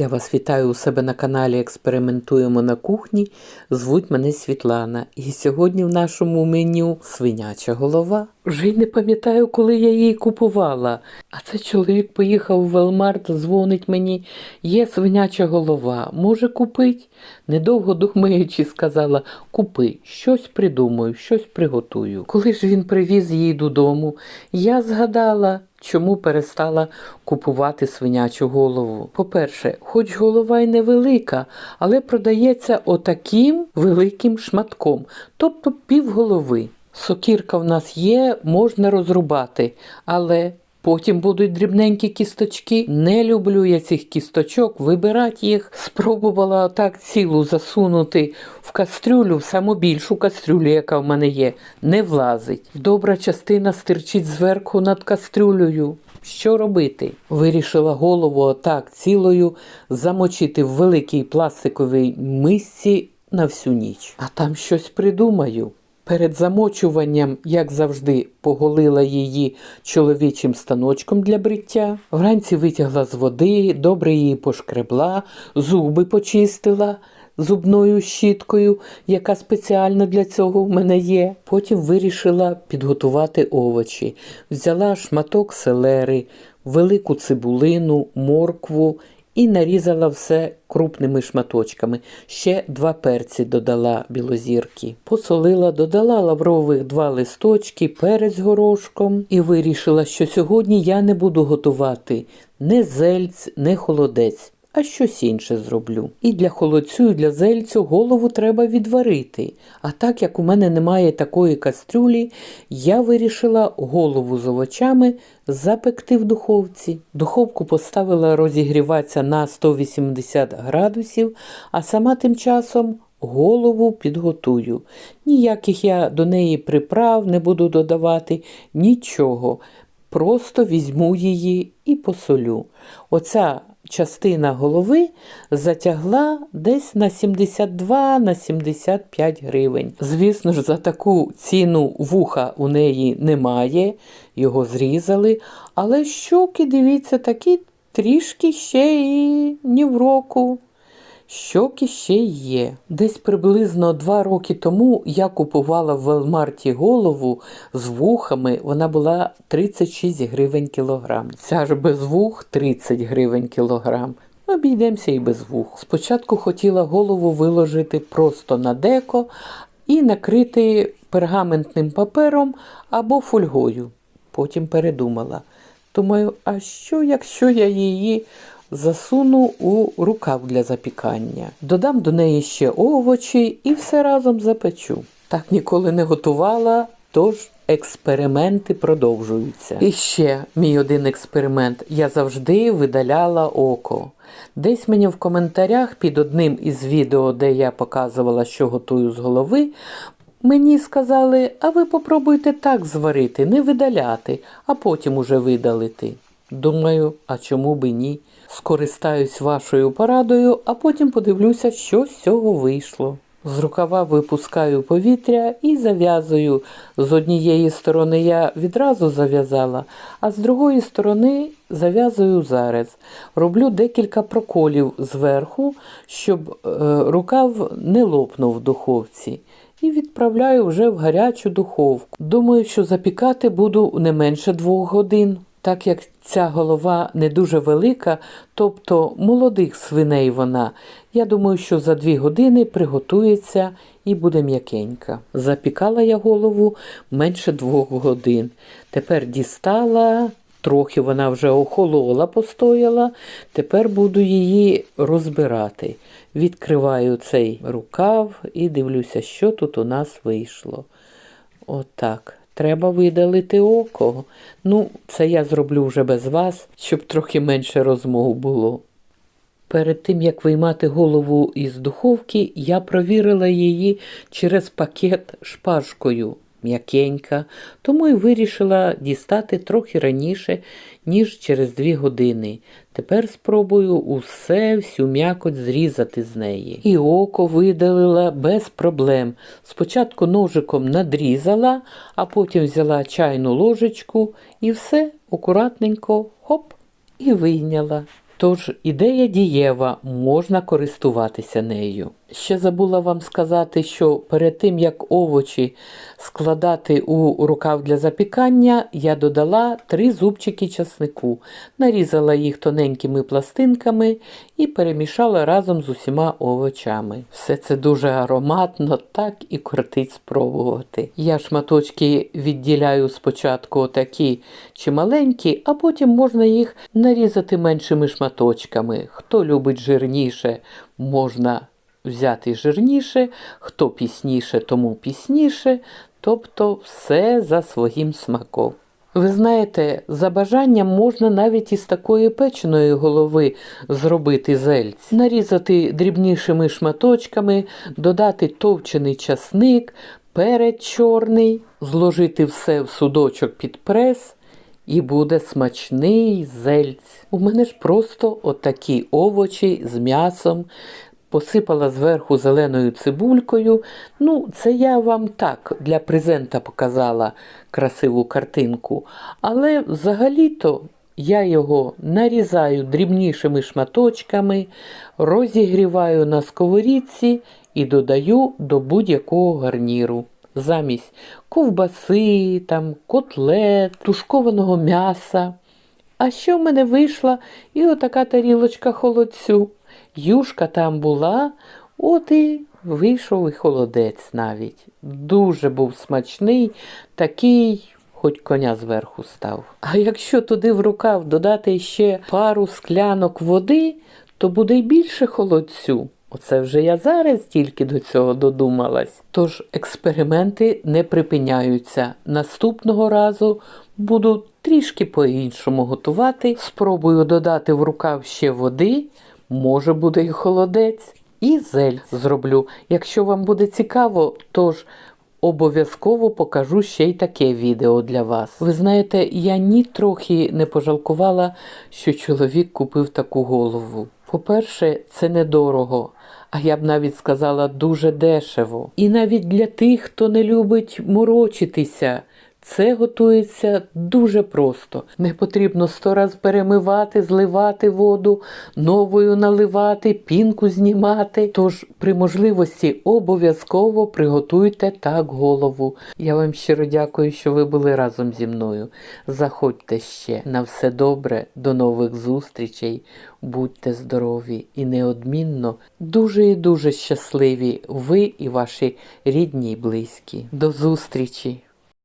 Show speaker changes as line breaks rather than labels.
Я вас вітаю у себе на каналі Експериментуємо на кухні. Звуть мене Світлана. І сьогодні в нашому меню свиняча голова. Вже й не пам'ятаю, коли я її купувала. А це чоловік поїхав в Велмарт, дзвонить мені. Є свиняча голова, може купить? Недовго думаючи, сказала: Купи, щось придумаю, щось приготую. Коли ж він привіз її додому, я згадала. Чому перестала купувати свинячу голову? По-перше, хоч голова й невелика, але продається отаким великим шматком, тобто півголови. Сокірка в нас є, можна розрубати, але потім будуть дрібненькі кісточки. Не люблю я цих кісточок, вибирати їх. Спробувала так цілу засунути в кастрюлю, в саму більшу кастрюлю, яка в мене є, не влазить. Добра частина стирчить зверху над кастрюлею. Що робити? Вирішила голову отак цілою замочити в великій пластиковій мисці на всю ніч. А там щось придумаю. Перед замочуванням, як завжди, поголила її чоловічим станочком для бриття. Вранці витягла з води, добре її пошкребла, зуби почистила зубною щіткою, яка спеціально для цього в мене є. Потім вирішила підготувати овочі. Взяла шматок селери, велику цибулину, моркву і нарізала все крупними шматочками. Ще два перці додала білозірки. Посолила, додала лаврових два листочки, перець горошком і вирішила, що сьогодні я не буду готувати не зельць, не холодець. А щось інше зроблю. І для холодцю, і для зельцю голову треба відварити. А так як у мене немає такої кастрюлі, я вирішила голову з овочами запекти в духовці. Духовку поставила розігріватися на 180 градусів, а сама тим часом голову підготую. Ніяких я до неї приправ не буду додавати, нічого. Просто візьму її і посолю. Оця частина голови затягла десь на 72 на 75 гривень. Звісно ж, за таку ціну вуха у неї немає, його зрізали. Але щоки, дивіться, такі трішки ще і ні в року. Щоки ще є. Десь приблизно два роки тому я купувала в Велмарті голову з вухами. Вона була 36 гривень кілограм. Ця ж без вух 30 гривень кілограм. Обійдемося і без вух. Спочатку хотіла голову виложити просто на деко і накрити пергаментним папером або фольгою. Потім передумала. Думаю, а що, якщо я її засуну у рукав для запікання. Додам до неї ще овочі і все разом запечу. Так ніколи не готувала, тож експерименти продовжуються. І ще мій один експеримент. Я завжди видаляла око. Десь мені в коментарях під одним із відео, де я показувала, що готую з голови, Мені сказали, а ви попробуйте так зварити, не видаляти, а потім уже видалити. Думаю, а чому би ні? Скористаюсь вашою порадою, а потім подивлюся, що з цього вийшло. З рукава випускаю повітря і зав'язую. З однієї сторони я відразу зав'язала, а з другої сторони зав'язую зараз. Роблю декілька проколів зверху, щоб е, рукав не лопнув в духовці. І відправляю вже в гарячу духовку. Думаю, що запікати буду не менше двох годин. Так як ця голова не дуже велика, тобто молодих свиней вона, я думаю, що за дві години приготується і буде м'якенька. Запікала я голову менше двох годин. Тепер дістала, трохи вона вже охолола, постояла, тепер буду її розбирати. Відкриваю цей рукав і дивлюся, що тут у нас вийшло. Отак. Треба видалити око. Ну, це я зроблю вже без вас, щоб трохи менше розмов було. Перед тим, як виймати голову із духовки, я провірила її через пакет шпажкою м'якенька, тому й вирішила дістати трохи раніше, ніж через дві години. Тепер спробую усе, всю м'якоть зрізати з неї. І око видалила без проблем. Спочатку ножиком надрізала, а потім взяла чайну ложечку і все акуратненько хоп і вийняла. Тож ідея дієва, можна користуватися нею. Ще забула вам сказати, що перед тим як овочі складати у рукав для запікання, я додала три зубчики часнику, нарізала їх тоненькими пластинками і перемішала разом з усіма овочами. Все це дуже ароматно, так і кортить спробувати. Я шматочки відділяю спочатку такі чи маленькі, а потім можна їх нарізати меншими шматочками. Хто любить жирніше, можна взяти жирніше, хто пісніше, тому пісніше, тобто все за своїм смаком. Ви знаєте, за бажанням можна навіть із такої печеної голови зробити зельць, нарізати дрібнішими шматочками, додати товчений часник, перець чорний, зложити все в судочок під прес. І буде смачний зельць. У мене ж просто отакі овочі з м'ясом, посипала зверху зеленою цибулькою. Ну, це я вам так для презента показала красиву картинку. Але взагалі-то я його нарізаю дрібнішими шматочками, розігріваю на сковорідці і додаю до будь-якого гарніру. Замість ковбаси, там, котлет, тушкованого м'яса. А що в мене вийшла і отака тарілочка холодцю. Юшка там була, от і вийшов і холодець навіть. Дуже був смачний, такий, хоч коня зверху став. А якщо туди в рукав додати ще пару склянок води, то буде й більше холодцю. Оце вже я зараз тільки до цього додумалась. Тож експерименти не припиняються. Наступного разу буду трішки по-іншому готувати. Спробую додати в рукав ще води, може буде і холодець, і зель зроблю. Якщо вам буде цікаво, тож обов'язково покажу ще й таке відео для вас. Ви знаєте, я ні трохи не пожалкувала, що чоловік купив таку голову. По-перше, це недорого, а я б навіть сказала дуже дешево. І навіть для тих, хто не любить морочитися. Це готується дуже просто. Не потрібно сто раз перемивати, зливати воду, новою наливати, пінку знімати. Тож при можливості обов'язково приготуйте так голову. Я вам щиро дякую, що ви були разом зі мною. Заходьте ще на все добре, до нових зустрічей. Будьте здорові і неодмінно дуже і дуже щасливі ви і ваші рідні й близькі. До зустрічі!